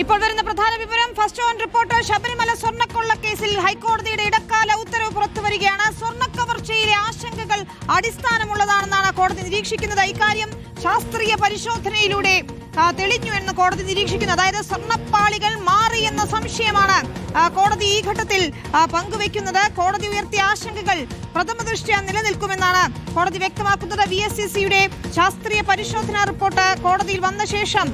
ഇപ്പോൾ വരുന്ന പ്രധാന വിവരം. ഫസ്റ്റ് ഓൺ റിപ്പോർട്ട് ശബരിമല സ്വർണക്കൊള്ള കേസിൽ ഹൈക്കോടതിയുടെ ഇടക്കാല ഉത്തരവ് പുറത്തു പുറത്തുവരികയാണ് സ്വർണക്കവർച്ചയിലെ ആശങ്കകൾ അടിസ്ഥാനമുള്ളതാണെന്നാണ് കോടതി നിരീക്ഷിക്കുന്നത്. ഇക്കാര്യം ശാസ്ത്രീയ പരിശോധനയിലൂടെ തെളിഞ്ഞു എന്ന് കോടതി നിരീക്ഷിക്കുന്നു. അതായത് സ്വർണപ്പാളികൾ മാറി എന്ന സംശയമാണ് കോടതി ഈ ഘട്ടത്തിൽ പങ്കുവെക്കുന്നത്. കോടതി ഉയർത്തിയ ആശങ്കകൾ പ്രഥമ ദൃഷ്ട്യാ നിലനിൽക്കുമെന്നാണ് കോടതി വ്യക്തമാക്കുന്നത്. വി എസ് സി സിയുടെ ശാസ്ത്രീയ പരിശോധനാ റിപ്പോർട്ട് കോടതിയിൽ വന്ന ശേഷം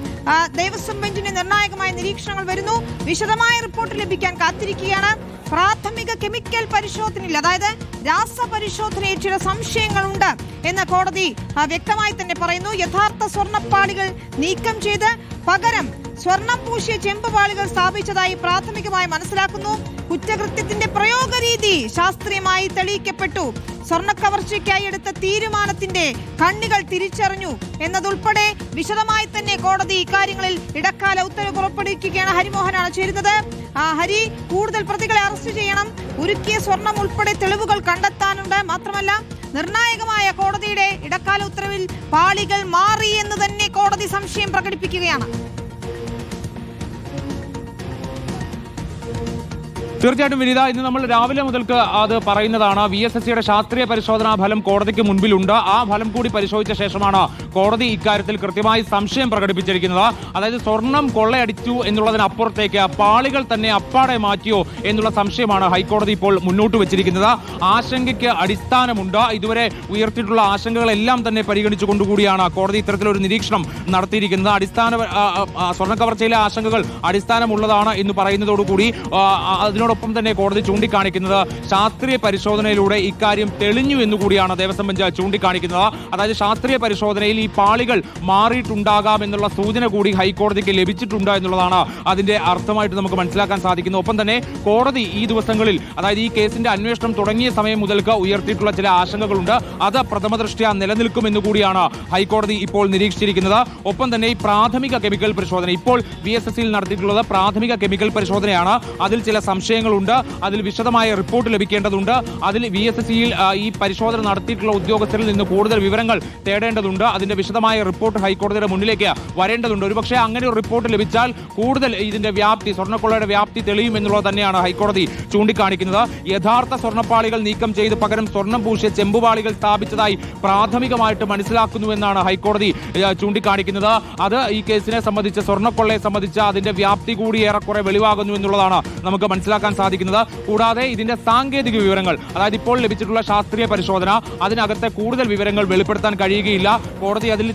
ദേവസ്വം ബെഞ്ചിന്റെ നിർണായകമായ നിരീക്ഷണങ്ങൾ വരുന്നു. വിശദമായ റിപ്പോർട്ട് ലഭിക്കാൻ കാത്തിരിക്കുകയാണ്. പ്രാഥമിക കെമിക്കൽ പരിശോധനയിൽ അതായത് രാസപരിശോധനയിൽ ചില സംശയങ്ങളുണ്ട് എന്ന് കോടതി വ്യക്തമായി തന്നെ പറയുന്നു. യഥാർത്ഥ സ്വർണപ്പാളികൾ നീക്കം ചെയ്ത് പകരം സ്വർണം പൂശിയ ചെമ്പുപാളികൾ സ്ഥാപിച്ചതായി പ്രാഥമികമായി മനസ്സിലാക്കുന്നു. കുറ്റകൃത്യത്തിന്റെ പ്രയോഗ രീതി ശാസ്ത്രീയമായി തെളിയിക്കപ്പെട്ടു. സ്വർണ കവർച്ചയ്ക്കായി എടുത്ത തീരുമാനത്തിന്റെ കണ്ണികൾ തിരിച്ചറിഞ്ഞു എന്നതുൾപ്പെടെ വിശദമായി തന്നെ കോടതി ഇക്കാര്യങ്ങളിൽ ഇടക്കാല ഉത്തരവ് പുറപ്പെടുവിക്കുകയാണ് ഹരിമോഹനാണ് ചേരുന്നത്. ആ, ഹരി കൂടുതൽ പ്രതികളെ അറസ്റ്റ് ചെയ്യണം. ഉരുക്കിയ സ്വർണം ഉൾപ്പെടെ തെളിവുകൾ കണ്ടെത്താനുണ്ട്. മാത്രമല്ല നിർണായകമായ കോടതിയുടെ ഇടക്കാല ഉത്തരവിൽ പാളികൾ മാറി എന്ന് തന്നെ കോടതി സംശയം പ്രകടിപ്പിക്കുകയാണ്. Thank you. തീർച്ചയായിട്ടും വിനിത ഇന്ന് നമ്മൾ രാവിലെ മുതൽക്ക് അത് പറയുന്നതാണ്. വി എസ് എസ് സിയുടെ ശാസ്ത്രീയ പരിശോധനാ ഫലം കോടതിക്ക് മുൻപിലുണ്ട്. ആ ഫലം കൂടി പരിശോധിച്ച ശേഷമാണ് കോടതി ഇക്കാര്യത്തിൽ കൃത്യമായി സംശയം പ്രകടിപ്പിച്ചിരിക്കുന്നത്. അതായത് സ്വർണം കൊള്ളയടിച്ചു എന്നുള്ളതിനപ്പുറത്തേക്ക് പാളികൾ തന്നെ അപ്പാടെ മാറ്റിയോ എന്നുള്ള സംശയമാണ് ഹൈക്കോടതി ഇപ്പോൾ മുന്നോട്ട് വെച്ചിരിക്കുന്നത്. ആശങ്കയ്ക്ക് അടിസ്ഥാനമുണ്ട്. ഇതുവരെ ഉയർത്തിയിട്ടുള്ള ആശങ്കകളെല്ലാം തന്നെ പരിഗണിച്ചുകൊണ്ടുകൂടിയാണ് കോടതി ഇത്തരത്തിലൊരു നിരീക്ഷണം നടത്തിയിരിക്കുന്നത്. അടിസ്ഥാന സ്വർണ കവർച്ചയിലെ ആശങ്കകൾ അടിസ്ഥാനമുള്ളതാണ് എന്ന് പറയുന്നതോടുകൂടി ആ, അതിനോടൊപ്പം തന്നെ കോടതി ചൂണ്ടിക്കാണിക്കുന്നത് ശാസ്ത്രീയ പരിശോധനയിലൂടെ ഇക്കാര്യം തെളിഞ്ഞു എന്നുകൂടിയാണ് ദേവസ്വം ബെഞ്ച് ചൂണ്ടിക്കാണിക്കുന്നത്. അതായത് ശാസ്ത്രീയ പരിശോധനയിൽ ഈ പാളികൾ മാറിയിട്ടുണ്ടാകാം എന്നുള്ള സൂചന കൂടി ഹൈക്കോടതിക്ക് ലഭിച്ചിട്ടുണ്ട് എന്നുള്ളതാണ് അതിന്റെ അർത്ഥമായിട്ട് നമുക്ക് മനസ്സിലാക്കാൻ സാധിക്കുന്നത്. ഒപ്പം തന്നെ കോടതി ഈ ദിവസങ്ങളിൽ അതായത് ഈ കേസിന്റെ അന്വേഷണം തുടങ്ങിയ സമയം മുതൽക്ക് ഉയർത്തിയിട്ടുള്ള ചില ആശങ്കകളുണ്ട്. അത് പ്രഥമ ദൃഷ്ട്യാ നിലനിൽക്കുമെന്ന് കൂടിയാണ് ഹൈക്കോടതി ഇപ്പോൾ നിരീക്ഷിച്ചിരിക്കുന്നത്. ഒപ്പം തന്നെ ഈ പ്രാഥമിക കെമിക്കൽ പരിശോധന ഇപ്പോൾ ബി എസ് എസ് സിയിൽ നടത്തിയിട്ടുള്ളത് പ്രാഥമിക കെമിക്കൽ പരിശോധനയാണ്. അതിൽ ചില സംശയങ്ങളുണ്ട് അതിൽ വിശദമായ റിപ്പോർട്ട് ലഭിക്കേണ്ടതുണ്ട്. അതിൽ വി എസ് എസ് സിയിൽ ഈ പരിശോധന നടത്തിയിട്ടുള്ള ഉദ്യോഗസ്ഥരിൽ നിന്ന് കൂടുതൽ വിവരങ്ങൾ തേടേണ്ടതുണ്ട്. അതിന്റെ വിശദമായ റിപ്പോർട്ട് ഹൈക്കോടതിയുടെ മുന്നിലേക്ക് വരേണ്ടതുണ്ട്. ഒരുപക്ഷെ അങ്ങനെ ഒരു റിപ്പോർട്ട് ലഭിച്ചാൽ കൂടുതൽ ഇതിന്റെ വ്യാപ്തി സ്വർണക്കൊള്ളയുടെ വ്യാപ്തി തെളിയും എന്നുള്ളത് തന്നെയാണ് ഹൈക്കോടതി ചൂണ്ടിക്കാണിക്കുന്നത്. യഥാർത്ഥ സ്വർണപ്പാളികൾ നീക്കം ചെയ്ത് പകരം സ്വർണം പൂശിയ ചെമ്പുപാളികൾ സ്ഥാപിച്ചതായി പ്രാഥമികമായിട്ട് മനസ്സിലാക്കുന്നുവെന്നാണ് ഹൈക്കോടതി ചൂണ്ടിക്കാണിക്കുന്നത്. അത് ഈ കേസിനെ സംബന്ധിച്ച് സ്വർണക്കൊള്ളയെ സംബന്ധിച്ച് അതിന്റെ വ്യാപ്തി കൂടി ഏറെക്കുറെ വെളിവാകുന്നു എന്നുള്ളതാണ് നമുക്ക് മനസ്സിലാക്കാൻ സാധിക്കുന്നത്. കൂടാതെ ഇതിന്റെ സാങ്കേതിക വിവരങ്ങൾ അതായത് ഇപ്പോൾ ലഭിച്ചിട്ടുള്ള ശാസ്ത്രീയ പരിശോധന അതിനകത്തെ കൂടുതൽ വിവരങ്ങൾ വെളിപ്പെടുത്താൻ കഴിയുകയില്ല. കോടതി അതിൽ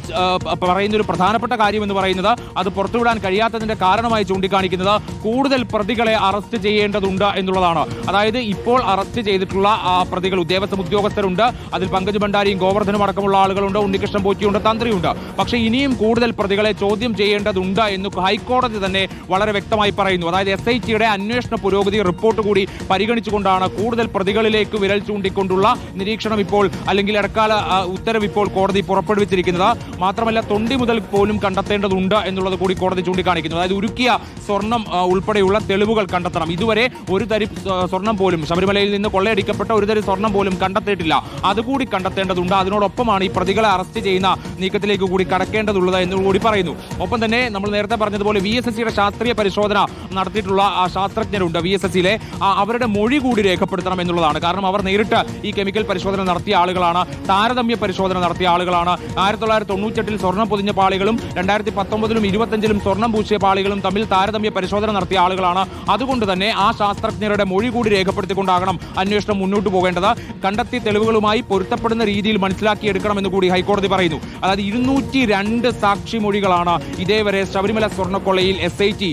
പറയുന്ന ഒരു പ്രധാനപ്പെട്ട കാര്യം എന്ന് പറയുന്നത് അത് പുറത്തുവിടാൻ കഴിയാത്തതിന്റെ കാരണമായി ചൂണ്ടിക്കാണിക്കുന്നത് കൂടുതൽ പ്രതികളെ അറസ്റ്റ് ചെയ്യേണ്ടതുണ്ട് എന്നുള്ളതാണ്. അതായത് ഇപ്പോൾ അറസ്റ്റ് ചെയ്തിട്ടുള്ള പ്രതികൾ ഉദ്യോഗസ്ഥ ഉദ്യോഗസ്ഥരുണ്ട്. അതിൽ പങ്കജ് ഭണ്ഡാരിയും ഗോവർദ്ധനും അടക്കമുള്ള ആളുകളുണ്ട്. ഉണ്ണികൃഷ്ണൻ പോറ്റിയുണ്ട് തന്ത്രിയുണ്ട്. പക്ഷേ ഇനിയും കൂടുതൽ പ്രതികളെ ചോദ്യം ചെയ്യേണ്ടതുണ്ട് എന്ന് ഹൈക്കോടതി തന്നെ വളരെ വ്യക്തമായി പറയുന്നു. അതായത് എസ് ഐ ടിയുടെ അന്വേഷണ പുരോഗതി റിപ്പോർട്ട് കൂടി പരിഗണിച്ചുകൊണ്ടാണ് കൂടുതൽ പ്രതികളിലേക്ക് വിരൽ ചൂണ്ടിക്കൊണ്ടുള്ള നിരീക്ഷണം ഇപ്പോൾ അല്ലെങ്കിൽ ഇടക്കാല ഉത്തരവ് ഇപ്പോൾ കോടതി പുറപ്പെടുവിച്ചിരിക്കുന്നത്. മാത്രമല്ല തൊണ്ടി മുതൽ പോലും കണ്ടെത്തേണ്ടതുണ്ട് എന്നുള്ളത് കൂടി കോടതി ചൂണ്ടിക്കാണിക്കുന്നു. അതായത് ഉരുക്കിയ സ്വർണം ഉൾപ്പെടെയുള്ള തെളിവുകൾ കണ്ടെത്തണം. ഇതുവരെ ഒരു തരി സ്വർണം പോലും ശബരിമലയിൽ നിന്ന് കൊള്ളയടിക്കപ്പെട്ട ഒരു തരി സ്വർണം പോലും കണ്ടെത്തിയിട്ടില്ല. അതുകൂടി കണ്ടെത്തേണ്ടതുണ്ട്. അതിനോടൊപ്പമാണ് ഈ പ്രതികളെ അറസ്റ്റ് ചെയ്യുന്ന നീക്കത്തിലേക്ക് കൂടി കടക്കേണ്ടതുള്ളത് എന്ന് കൂടി പറയുന്നു. ഒപ്പം തന്നെ നമ്മൾ നേരത്തെ പറഞ്ഞതുപോലെ വി എസ് എസ് ശാസ്ത്രീയ പരിശോധന നടത്തിയിട്ടുള്ള ആ ശാസ്ത്രജ്ഞരുണ്ട്. വി എസ് എസ് അവരുടെ മൊഴി കൂടി രേഖപ്പെടുത്തണം എന്നുള്ളതാണ്. കാരണം അവർ നേരിട്ട് ഈ കെമിക്കൽ പരിശോധന നടത്തിയ ആളുകളാണ് താരതമ്യ പരിശോധന നടത്തിയ ആളുകളാണ്. ആയിരത്തി തൊള്ളായിരത്തി തൊണ്ണൂറ്റെട്ടിൽ സ്വർണം പൊതിഞ്ഞ പാളികളും രണ്ടായിരത്തി പത്തൊമ്പതിലും ഇരുപത്തഞ്ചിലും സ്വർണം പൂശിയ പാളികളും തമ്മിൽ താരതമ്യ പരിശോധന നടത്തിയ ആളുകളാണ്. അതുകൊണ്ട് തന്നെ ആ ശാസ്ത്രജ്ഞരുടെ മൊഴി കൂടി രേഖപ്പെടുത്തിക്കൊണ്ടാകണം അന്വേഷണം മുന്നോട്ട് പോകേണ്ടത്. കണ്ടെത്തിയ തെളിവുകളുമായി പൊരുത്തപ്പെടുന്ന രീതിയിൽ മനസ്സിലാക്കിയെടുക്കണമെന്ന് കൂടി ഹൈക്കോടതി പറയുന്നു. അതായത് ഇരുന്നൂറ്റി രണ്ട് സാക്ഷി മൊഴികളാണ് ഇതേവരെ ശബരിമല സ്വർണക്കൊള്ളയിൽ എസ് ഐ ടി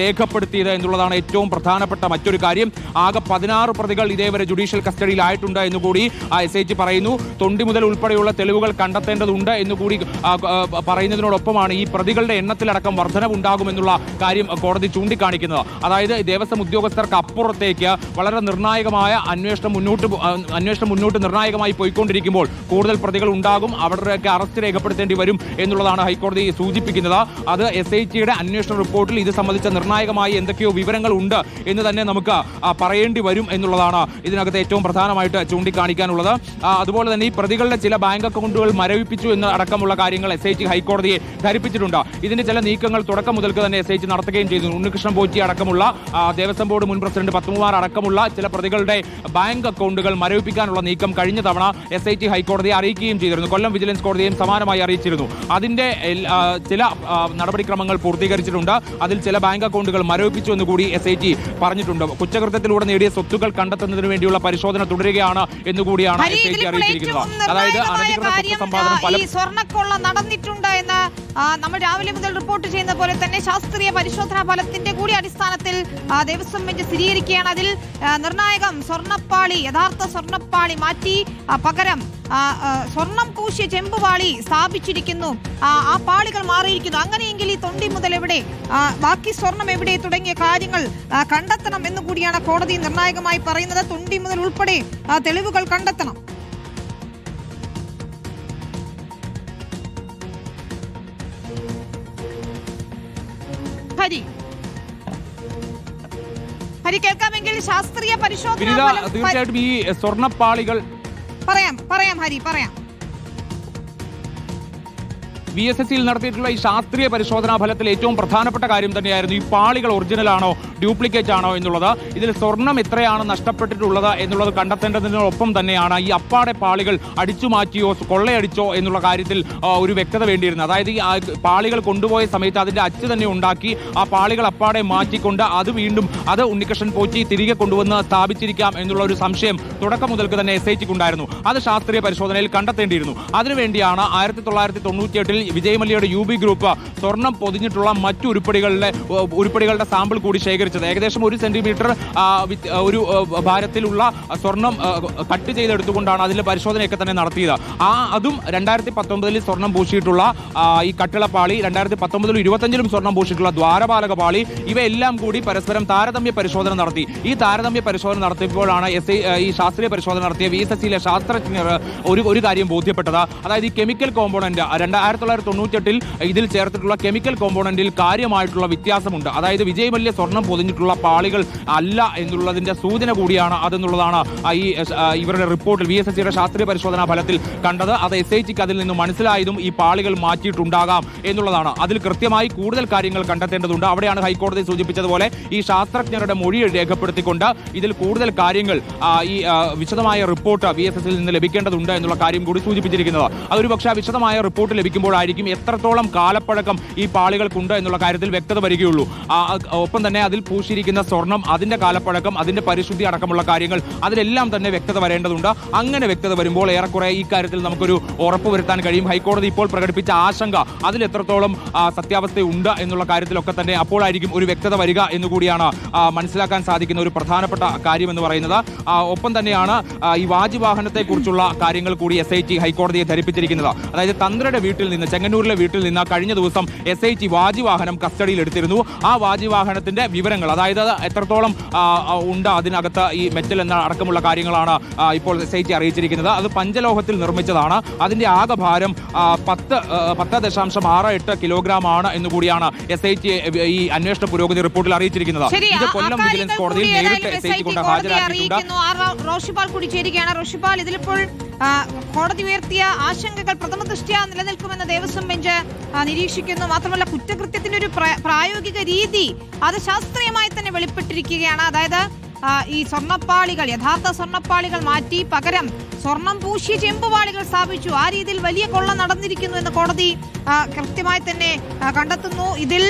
രേഖപ്പെടുത്തിയത് എന്നുള്ളതാണ് ഏറ്റവും പ്രധാനപ്പെട്ട മറ്റൊരു കാര്യം ആകെ പതിനാറ് പ്രതികൾ ഇതേവരെ ജുഡീഷ്യൽ കസ്റ്റഡിയിലായിട്ടുണ്ട് എന്ന് കൂടി ആ എസ് ഐ പറയുന്നു. തൊണ്ടി മുതൽ ഉൾപ്പെടെയുള്ള തെളിവുകൾ കണ്ടെത്തേണ്ടതുണ്ട് എന്ന് കൂടി ആ, ആ, പറയുന്നതിനോടൊപ്പമാണ് ഈ പ്രതികളുടെ എണ്ണത്തിലടക്കം വർധനവുണ്ടാകുമെന്നുള്ള കാര്യം കോടതി ചൂണ്ടിക്കാണിക്കുന്നത്. അതായത് ദേവസ്വം ഉദ്യോഗസ്ഥർക്ക് അപ്പുറത്തേക്ക് വളരെ നിർണായകമായ അന്വേഷണം മുന്നോട്ട് അന്വേഷണം മുന്നോട്ട് നിർണായകമായി പോയിക്കൊണ്ടിരിക്കുമ്പോൾ കൂടുതൽ പ്രതികൾ ഉണ്ടാകും അവരുടെയൊക്കെ അറസ്റ്റ് രേഖപ്പെടുത്തേണ്ടി വരും എന്നുള്ളതാണ് ഹൈക്കോടതി സൂചിപ്പിക്കുന്നത്. അത് എസ് ഐ ടിയുടെ അന്വേഷണ റിപ്പോർട്ടിൽ ഇത് സംബന്ധിച്ച നിർണായകമായി എന്തൊക്കെയോ വിവരങ്ങൾ ഉണ്ട് എന്ന് തന്നെ നമുക്ക് പറയേണ്ടി വരും എന്നുള്ളതാണ് ഇതിനകത്ത് ഏറ്റവും പ്രധാനമായിട്ട് ചൂണ്ടിക്കാണിക്കാനുള്ളത്. അതുപോലെ തന്നെ ഈ പ്രതികളുടെ ചില ബാങ്ക് അക്കൗണ്ടുകൾ മരവിപ്പിച്ചു എന്ന് അടക്കമുള്ള കാര്യങ്ങൾ എസ് ഐ ടി ഹൈക്കോടതിയെ ധരിപ്പിച്ചിട്ടുണ്ട്. ഇതിന്റെ ചില നീക്കങ്ങൾ തുടക്കം മുതൽക്ക് തന്നെ എസ് ഐ ടി നടത്തുകയും ചെയ്തു. ഉണ്ണികൃഷ്ണൻ പോറ്റി അടക്കമുള്ള ദേവസ്വം ബോർഡ് മുൻ പ്രസിഡന്റ് പത്മകുമാർ അടക്കമുള്ള ചില പ്രതികളുടെ ബാങ്ക് അക്കൗണ്ടുകൾ മരവിപ്പിക്കാനുള്ള നീക്കം കഴിഞ്ഞ തവണ എസ് ഐ ടി ഹൈക്കോടതിയെ അറിയിക്കുകയും ചെയ്തിരുന്നു. കൊല്ലം വിജിലൻസ് കോടതിയും സമാനമായി അറിയിച്ചിരുന്നു. അതിന്റെ ചില നടപടിക്രമങ്ങൾ പൂർത്തീകരിച്ചിട്ടുണ്ട്. അതിൽ ചില ബാങ്ക് അക്കൗണ്ടുകൾ മരവിപ്പിച്ചു എന്ന് കൂടി എസ് ഐ ടി പറഞ്ഞിട്ടുണ്ട്. കുറ്റകൃത്യത്തിലൂടെ നേടിയ സ്വത്തുക്കൾ കണ്ടെത്തുന്നതിന് വേണ്ടിയുള്ള പരിശോധന തുടരുകയാണ് എന്നുകൂടിയാണ് എസ് ഐ ടി അറിയിച്ചിരിക്കുന്നത്. അതായത് അനധികൃത സ്വത്ത് സമ്പാദനം പല സ്വർണക്കൊള്ള നടന്നിട്ടുണ്ട് എന്ന് നമ്മൾ രാവിലെ മുതൽ റിപ്പോർട്ട് ചെയ്യുന്ന പോലെ തന്നെ ശാസ്ത്രീയ പരിശോധനാ ഫലത്തിന്റെ കൂടി അടിസ്ഥാനത്തിൽ ദേവസ്വം ബെഞ്ച് സ്ഥിരീകരിക്കുകയാണ്. അതിൽ നിർണായകം സ്വർണപ്പാളി യഥാർത്ഥ സ്വർണപ്പാളി മാറ്റി പകരം സ്വർണം പൂശിയ ചെമ്പുപാളി സ്ഥാപിച്ചിരിക്കുന്നു. ആ, പാളികൾ മാറിയിരിക്കുന്നു. അങ്ങനെയെങ്കിൽ ഈ തൊണ്ടി മുതൽ എവിടെ? ബാക്കി സ്വർണം എവിടെ തുടങ്ങിയ കാര്യങ്ങൾ കണ്ടെത്തണം എന്ന് കൂടിയാണ് കോടതി നിർണായകമായി പറയുന്നത്. തൊണ്ടി മുതൽ ഉൾപ്പെടെ തെളിവുകൾ കണ്ടെത്തണം. ഹരി. ഹരി കേൾക്കാമെങ്കിൽ ശാസ്ത്രീയ പരിശോധന തീർച്ചയായിട്ടും ഈ സ്വർണപ്പാളികൾ പറയാം പറയാം ഹരി പറയാം. വി എസ് എസ് സിയിൽ നടത്തിയിട്ടുള്ള ഈ ശാസ്ത്രീയ പരിശോധനാ ഫലത്തിൽ ഏറ്റവും പ്രധാനപ്പെട്ട കാര്യം തന്നെയായിരുന്നു ഈ പാളികൾ ഒറിജിനൽ ആണോ ഡ്യൂപ്ലിക്കേറ്റ് ആണോ എന്നുള്ളത്. ഇതിൽ സ്വർണം എത്രയാണ് നഷ്ടപ്പെട്ടിട്ടുള്ളത് എന്നുള്ളത് കണ്ടെത്തേണ്ടതിനൊപ്പം തന്നെയാണ് ഈ അപ്പാടെ പാളികൾ അടിച്ചു മാറ്റിയോ കൊള്ളയടിച്ചോ എന്നുള്ള കാര്യത്തിൽ ഒരു വ്യക്തത വേണ്ടിയിരുന്നു അതായത് ഈ പാളികൾ കൊണ്ടുപോയ സമയത്ത് അതിന്റെ അച്ച് തന്നെ ഉണ്ടാക്കി ആ പാളികൾ അപ്പാടെ മാറ്റിക്കൊണ്ട് അത് വീണ്ടും അത് ഉണ്ണികൃഷ്ണൻ പോറ്റി തിരികെ കൊണ്ടുവന്ന് സ്ഥാപിച്ചിരിക്കാം എന്നുള്ള ഒരു സംശയം തുടക്കം മുതൽക്ക് തന്നെ എസ് ഐ ടിക്കുണ്ടായിരുന്നു അത് ശാസ്ത്രീയ പരിശോധനയിൽ കണ്ടെത്തേണ്ടിയിരുന്നു. അതിനുവേണ്ടിയാണ് ആയിരത്തി തൊള്ളായിരത്തി തൊണ്ണൂറ്റിയെട്ടിൽ വിജയമല്യയുടെ യു ബി ഗ്രൂപ്പ് സ്വർണം പൊതിഞ്ഞിട്ടുള്ള മറ്റു ഉരുപ്പടികളുടെ ഉരുപ്പടികളുടെ സാമ്പിൾ കൂടി ശേഖരിച്ചത്. ഏകദേശം ഒരു സെന്റിമീറ്റർ ഒരു ഭാരത്തിലുള്ള സ്വർണം കട്ട് ചെയ്തെടുത്തുകൊണ്ടാണ് അതിൽ പരിശോധനയൊക്കെ തന്നെ നടത്തിയത്. ആ അതും രണ്ടായിരത്തി പത്തൊമ്പതിൽ സ്വർണം പൂശിയിട്ടുള്ള ഈ കട്ടിളപ്പാളി രണ്ടായിരത്തി പത്തൊമ്പതിലും ഇരുപത്തഞ്ചിലും സ്വർണം പൂശിയിട്ടുള്ള ദ്വാരപാലക പാളി ഇവയെല്ലാം കൂടി പരസ്പരം താരതമ്യ പരിശോധന നടത്തി. ഈ താരതമ്യ പരിശോധന നടത്തിയപ്പോഴാണ് എസ് ഈ ശാസ്ത്രീയ പരിശോധന നടത്തിയ വി എസ് എസ് സിയിലെ ശാസ്ത്രജ്ഞർ ഒരു ഒരു കാര്യം ബോധ്യപ്പെട്ടത്. അതായത് ഈ കെമിക്കൽ കോമ്പോണന്റ് രണ്ടായിരത്തി തൊള്ളായിരത്തി തൊണ്ണൂറ്റെട്ടിൽ ഇതിൽ ചേർത്തിട്ടുള്ള കെമിക്കൽ കോമ്പോണന്റിൽ കാര്യമായിട്ടുള്ള വ്യത്യാസമുണ്ട്. അതായത് വിജയ് മല്യ സ്വർണം പൊതിഞ്ഞിട്ടുള്ള പാളികൾ അല്ല എന്നുള്ളതിന്റെ സൂചന കൂടിയാണ് അതെന്നുള്ളതാണ് ഈ ഇവരുടെ റിപ്പോർട്ടിൽ വി എസ് എസ് സിയുടെ ശാസ്ത്രീയ പരിശോധനാ ഫലത്തിൽ കണ്ടത്. അത് എസ് ഐ അതിൽ നിന്ന് മനസ്സിലായതും ഈ പാളികൾ മാറ്റിയിട്ടുണ്ടാകാം എന്നുള്ളതാണ്. അതിൽ കൃത്യമായി കൂടുതൽ കാര്യങ്ങൾ കണ്ടെത്തേണ്ടതുണ്ട്. അവിടെയാണ് ഹൈക്കോടതി സൂചിപ്പിച്ചതുപോലെ ഈ ശാസ്ത്രജ്ഞരുടെ മൊഴി രേഖപ്പെടുത്തിക്കൊണ്ട് ഇതിൽ കൂടുതൽ കാര്യങ്ങൾ ഈ വിശദമായ റിപ്പോർട്ട് വി എസ് നിന്ന് ലഭിക്കേണ്ടതുണ്ട് എന്നുള്ള കാര്യം കൂടി സൂചിപ്പിച്ചിരിക്കുന്നത്. അതൊരു പക്ഷേ വിശദമായ റിപ്പോർട്ട് ലഭിക്കുമ്പോഴായിരിക്കും എത്രത്തോളം കാലപ്പഴക്കം ഈ പാളികൾക്കുണ്ട് എന്നുള്ള കാര്യത്തിൽ വ്യക്തത വരികയുള്ളൂ. ഒപ്പം തന്നെ അതിൽ പൂശിയിരിക്കുന്ന സ്വർണം അതിന്റെ കാലപ്പഴക്കം അതിന്റെ പരിശുദ്ധി അടക്കമുള്ള കാര്യങ്ങൾ അതിലെല്ലാം തന്നെ വ്യക്തത വരേണ്ടതുണ്ട്. അങ്ങനെ വ്യക്തത വരുമ്പോൾ ഏറെക്കുറെ ഈ കാര്യത്തിൽ നമുക്കൊരു ഉറപ്പ് വരുത്താൻ കഴിയും. ഹൈക്കോടതി ഇപ്പോൾ പ്രകടിപ്പിച്ച ആശങ്ക അതിൽ എത്രത്തോളം സത്യാവസ്ഥയുണ്ട് എന്നുള്ള കാര്യത്തിലൊക്കെ തന്നെ അപ്പോഴായിരിക്കും ഒരു വ്യക്തത വരിക എന്നുകൂടിയാണ് മനസ്സിലാക്കാൻ സാധിക്കുന്ന ഒരു പ്രധാനപ്പെട്ട കാര്യം എന്ന് പറയുന്നത് ഒപ്പം തന്നെയാണ് ഈ വാജി വാഹനത്തെക്കുറിച്ചുള്ള കാര്യങ്ങൾ കൂടി എസ് ഐ ടി ഹൈക്കോടതിയെ ധരിപ്പിച്ചിരിക്കുന്നത്. അതായത് തന്ത്രയുടെ വീട്ടിൽ നിന്ന് ചെങ്ങന്നൂരിലെ വീട്ടിൽ നിന്ന് കഴിഞ്ഞ ദിവസം എസ് ഐ ടി വാജിവാഹനം കസ്റ്റഡിയിൽ എടുത്തിരുന്നു. ആ വാജിവാഹനത്തിന്റെ വിവരങ്ങൾ അതായത് എത്രത്തോളം ഉണ്ട് അതിനകത്ത് ഈ മെറ്റൽ എന്ന അടക്കമുള്ള കാര്യങ്ങളാണ് ഇപ്പോൾ എസ് ഐ ടി അറിയിച്ചിരിക്കുന്നത്. അത് പഞ്ചലോഹത്തിൽ നിർമ്മിച്ചതാണ്. അതിന്റെ ആകെ ഭാരം പത്ത് പത്ത് ദശാംശം ആറ് എട്ട് കിലോഗ്രാം ആണ് എന്നുകൂടിയാണ് എസ് ഐ ടി ഈ അന്വേഷണ പുരോഗതി റിപ്പോർട്ടിൽ അറിയിച്ചിരിക്കുന്നത്. ഇത് കൊല്ലം വിജിലൻസ് കോടതിയിൽ കൂടി നേരിട്ട് എസ് ഐ ടി കൊണ്ട് ഹാജരാക്കിയിട്ടുണ്ട്. അറിയിക്കുന്നു. ആ റോ- റോഷിപാൽ കൂടി ചേരുകയാണ് റോഷിപാൽ ഇതിലിപ്പോൾ കോടതി ഉയർത്തിയ ആശങ്കകൾ പ്രഥമ ദൃഷ്ടിയ നിലനിൽക്കുമെന്ന് ദേവസ്വം ബെഞ്ച് നിരീക്ഷിക്കുന്നു. മാത്രമല്ല കുറ്റകൃത്യത്തിന്റെ ഒരു പ്രായോഗിക രീതി അത് ശാസ്ത്രീയമായി തന്നെ വെളിപ്പെട്ടിരിക്കുകയാണ്. അതായത് ഈ സ്വർണപ്പാളികൾ യഥാർത്ഥ സ്വർണപ്പാളികൾ മാറ്റി പകരം സ്വർണം പൂശിയ ചെമ്പുപാളികൾ സ്ഥാപിച്ചു. ആ രീതിയിൽ വലിയ കൊള്ള നടന്നിരിക്കുന്നു എന്ന് കോടതി കൃത്യമായി തന്നെ കണ്ടെത്തുന്നു. ഇതിൽ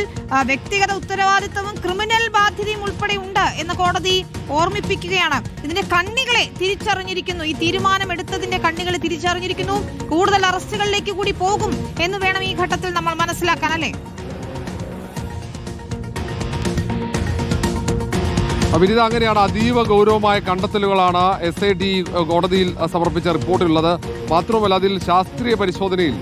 വ്യക്തിഗത ഉത്തരവാദിത്തവും ക്രിമിനൽ ബാധ്യതയും ഉൾപ്പെടെ ഉണ്ട് എന്ന് കോടതി ഓർമ്മിപ്പിക്കുകയാണ്. ഇതിന്റെ കണ്ണികളെ തിരിച്ചറിഞ്ഞിരിക്കുന്നു. ഈ തീരുമാനം എടുത്തതിന്റെ കണ്ണികളെ തിരിച്ചറിഞ്ഞിരിക്കുന്നു. കൂടുതൽ അറസ്റ്റുകളിലേക്ക് കൂടി പോകും എന്ന് വേണം ഈ ഘട്ടത്തിൽ നമ്മൾ മനസ്സിലാക്കാൻ അല്ലേ? വിനിത അങ്ങനെയാണ് അതീവ ഗൗരവമായ കണ്ടെത്തലുകളാണ് എസ് ഐ ടി കോടതിയിൽ സമർപ്പിച്ച റിപ്പോർട്ടിലുള്ളത്. മാത്രമല്ല അതിൽ ശാസ്ത്രീയ പരിശോധനയിൽ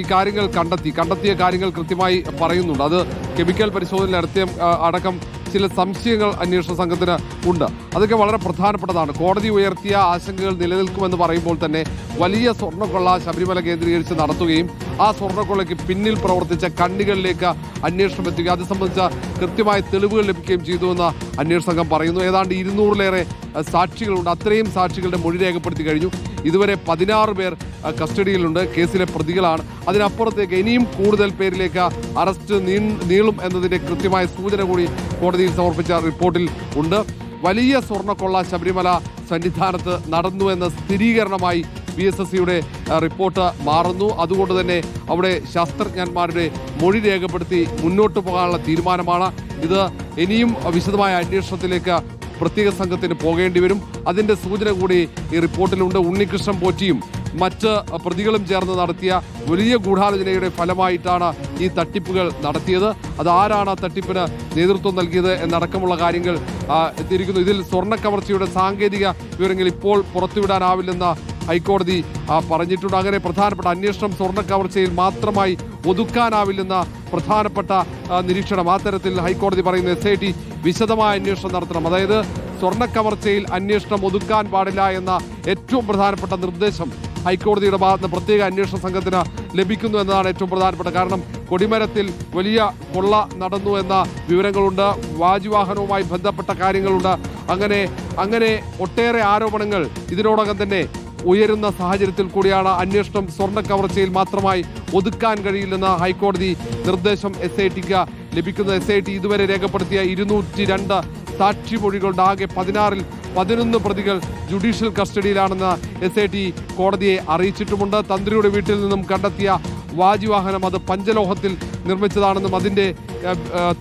ഈ കാര്യങ്ങൾ കണ്ടെത്തി കണ്ടെത്തിയ കാര്യങ്ങൾ കൃത്യമായി പറയുന്നുണ്ട്. അത് കെമിക്കൽ പരിശോധന നടത്തിയ അടക്കം ചില സംശയങ്ങൾ അന്വേഷണ സംഘത്തിന് ഉണ്ട്. അതൊക്കെ വളരെ പ്രധാനപ്പെട്ടതാണ്. കോടതി ഉയർത്തിയ ആശങ്കകൾ നിലനിൽക്കുമെന്ന് പറയുമ്പോൾ തന്നെ വലിയ സ്വർണക്കൊള്ള ശബരിമല കേന്ദ്രീകരിച്ച് നടത്തുകയും ആ സ്വർണക്കൊള്ളയ്ക്ക് പിന്നിൽ പ്രവർത്തിച്ച കണ്ണികളിലേക്ക് അന്വേഷണം എത്തുകയും അത് സംബന്ധിച്ച കൃത്യമായ തെളിവുകൾ ലഭിക്കുകയും ചെയ്തുവെന്ന് അന്വേഷണ സംഘം പറയുന്നു. ഏതാണ്ട് ഇരുന്നൂറിലേറെ സാക്ഷികളുണ്ട്. അത്രയും സാക്ഷികളുടെ മൊഴി രേഖപ്പെടുത്തി കഴിഞ്ഞു. ഇതുവരെ പതിനാറ് പേർ കസ്റ്റഡിയിലുണ്ട്. കേസിലെ പ്രതികളാണ്. അതിനപ്പുറത്തേക്ക് ഇനിയും കൂടുതൽ പേരിലേക്ക് അറസ്റ്റ് നീളും എന്നതിന്റെ കൃത്യമായ സൂചന കൂടി കോടതിയിൽ സമർപ്പിച്ച റിപ്പോർട്ടിൽ ഉണ്ട്. വലിയ സ്വർണക്കൊള്ള ശബരിമല സന്നിധാനത്ത് നടന്നു എന്ന സ്ഥിരീകരണമായി ബി എസ് എസ് സിയുടെ റിപ്പോർട്ട് മാറുന്നു. അതുകൊണ്ട് തന്നെ അവിടെ ശാസ്ത്രജ്ഞന്മാരുടെ മൊഴി രേഖപ്പെടുത്തി മുന്നോട്ട് പോകാനുള്ള തീരുമാനമാണ്. ഇത് ഇനിയും വിശദമായ അന്വേഷണത്തിലേക്ക് പ്രത്യേക സംഘത്തിന് പോകേണ്ടി വരും. അതിന്റെ സൂചന കൂടി ഈ റിപ്പോർട്ടിലുണ്ട്. ഉണ്ണികൃഷ്ണൻ പോറ്റിയും മറ്റ് പ്രതികളും ചേർന്ന് നടത്തിയ വലിയ ഗൂഢാലോചനയുടെ ഫലമായിട്ടാണ് ഈ തട്ടിപ്പുകൾ നടത്തിയത്. അത് ആരാണ് ആ തട്ടിപ്പിന് നേതൃത്വം നൽകിയത് എന്നടക്കമുള്ള കാര്യങ്ങൾ എത്തിയിരിക്കുന്നു. ഇതിൽ സ്വർണ കവർച്ചയുടെ സാങ്കേതിക വിവരങ്ങൾ ഇപ്പോൾ പുറത്തുവിടാനാവില്ലെന്ന് ഹൈക്കോടതി പറഞ്ഞിട്ടുണ്ട്. അങ്ങനെ പ്രധാനപ്പെട്ട അന്വേഷണം സ്വർണ കവർച്ചയിൽ മാത്രമായി ഒതുക്കാനാവില്ലെന്ന പ്രധാനപ്പെട്ട നിരീക്ഷണം. ആ തരത്തിൽ ഹൈക്കോടതി പറയുന്ന എസ് ഐ ടി വിശദമായ അന്വേഷണം നടത്തണം. അതായത് സ്വർണ കവർച്ചയിൽ അന്വേഷണം ഒതുക്കാൻ പാടില്ല എന്ന ഏറ്റവും പ്രധാനപ്പെട്ട നിർദ്ദേശം ഹൈക്കോടതിയുടെ ഭാഗത്ത് പ്രത്യേക അന്വേഷണ സംഘത്തിന് ലഭിക്കുന്നു എന്നതാണ് ഏറ്റവും പ്രധാനപ്പെട്ട. കാരണം കൊടിമരത്തിൽ വലിയ കൊള്ള നടന്നു എന്ന വിവരങ്ങളുണ്ട്. വാജുവാഹനവുമായി ബന്ധപ്പെട്ട കാര്യങ്ങളുണ്ട്. അങ്ങനെ അങ്ങനെ ഒട്ടേറെ ആരോപണങ്ങൾ ഇതിനോടകം തന്നെ ഉയരുന്ന സാഹചര്യത്തിൽ കൂടിയാണ് അന്വേഷണം സ്വർണ കവർച്ചയിൽ മാത്രമായി ഒതുക്കാൻ കഴിയില്ലെന്ന ഹൈക്കോടതി നിർദ്ദേശം എസ് ഐ ടിക്ക് ലഭിക്കുന്ന എസ് ഐ ടി ഇതുവരെ രേഖപ്പെടുത്തിയ ഇരുന്നൂറ്റി രണ്ട് സാക്ഷിമൊഴികളുടെ ആകെ പതിനാറിൽ പതിനൊന്ന് പ്രതികൾ ജുഡീഷ്യൽ കസ്റ്റഡിയിലാണെന്ന് എസ് ഐ ടി കോടതിയെ അറിയിച്ചിട്ടുമുണ്ട്. തന്ത്രിയുടെ വീട്ടിൽ നിന്നും കണ്ടെത്തിയ വാജിവാഹനം അത് പഞ്ചലോഹത്തിൽ നിർമ്മിച്ചതാണെന്നും അതിന്റെ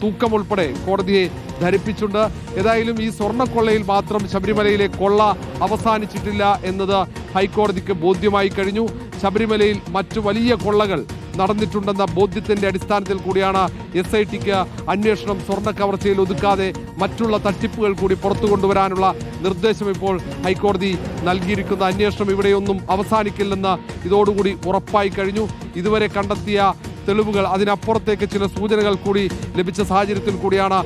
തൂക്കം ഉൾപ്പെടെ കോടതിയെ ധരിപ്പിച്ചുണ്ട് ഏതായാലും ഈ സ്വർണക്കൊള്ളയിൽ മാത്രം ശബരിമലയിലെ കൊള്ള അവസാനിച്ചിട്ടില്ല എന്നത് ഹൈക്കോടതിക്ക് ബോധ്യമായി കഴിഞ്ഞു. ശബരിമലയിൽ മറ്റു വലിയ കൊള്ളകൾ നടന്നിട്ടുണ്ടെന്ന ബോധ്യത്തിന്റെ അടിസ്ഥാനത്തിൽ കൂടിയാണ് എസ് ഐ ടിക്ക് അന്വേഷണം സ്വർണ കവർച്ചയിൽ ഒതുക്കാതെ മറ്റുള്ള തട്ടിപ്പുകൾ കൂടി പുറത്തു കൊണ്ടുവരാനുള്ള നിർദ്ദേശം ഇപ്പോൾ ഹൈക്കോടതി നൽകിയിരിക്കുന്ന. അന്വേഷണം ഇവിടെയൊന്നും അവസാനിക്കില്ലെന്ന് ഇതോടുകൂടി ഉറപ്പായി കഴിഞ്ഞു. ഇതുവരെ കണ്ടെത്തിയ തെളിവുകൾ. അതിനപ്പുറത്തേക്ക് ചില സൂചനകൾ കൂടി ലഭിച്ച സാഹചര്യത്തിൽ കൂടിയാണ്